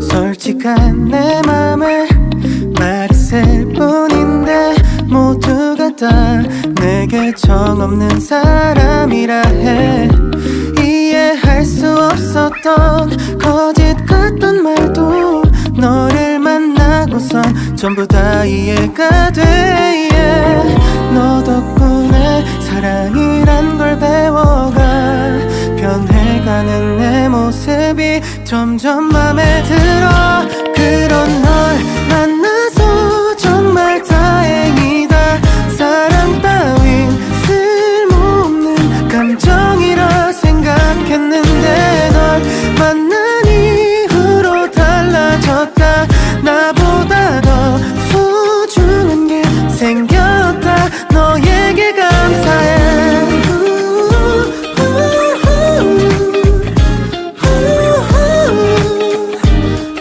솔직한 내 맘을 말했을 뿐인데 모두가 다 내게 정없는 사람이라 해 이해할 수 없었던 거짓 같던 말도 너를 만나고선 전부 다 이해가 돼 yeah. 너 덕분에 사랑이 가는 내 모습이 점점 맘에 들어